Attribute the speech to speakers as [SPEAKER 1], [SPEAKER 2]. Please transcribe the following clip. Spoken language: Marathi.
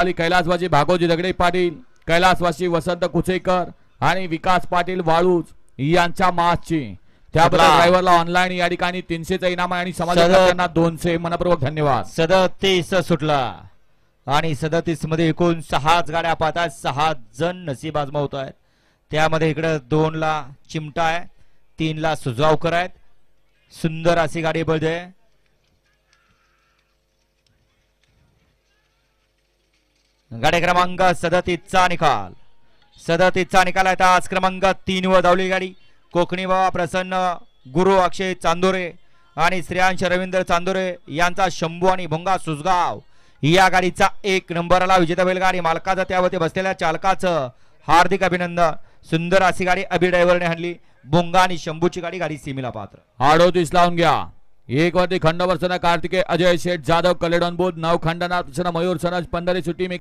[SPEAKER 1] कैलासवासी भागोजी दगडे पाटील कैलासवासी वसंत कुचेकर आणि विकास पाटील वाळूज यांच्या मासची. त्याबद्दल ड्रायव्हरला ऑनलाईन या ठिकाणी तीनशेचा इनाम आणि समाजात दोनशे. मनपूर्वक धन्यवाद.
[SPEAKER 2] सदतीस सुटला. आणि सदतीसमध्ये एकूण सहाच गाड्या पाहतात सहा जण नशीब आजमावत आहेत. त्यामध्ये इकडे दोन ला चिमटा आहे. तीन ला सुजावकर आहेत. सुंदर अशी गाडी पळते गाडी क्रमांक सदतीसचा निकाल. सदतीसचा निकाल आहे. आज क्रमांक तीन व धावली गाडी. कोकणी बाबा प्रसन्न गुरु अक्षय चांदोरे आणि श्रेयांश रवींद्र चांदोरे यांचा शंभू आणि भोंगा सुसगाव या गाडीचा एक नंबरला विजेता बैलगाडी मालकाचं त्यावरती बसलेल्या चालकाचं हार्दिक अभिनंदन. सुंदर अशी गाडी अभि ड्रायव्हरने हणली भोंगा आणि शंभूची गाडी गाडी सीमेला पात्र.
[SPEAKER 1] आडोतीस लावून घ्या. एक वरती खंडवर्षना कार्तिके अजय शेठ जाधव कलेडॉन बोध नव खंडनाथ मयूर सनज पंधरी सुट्टी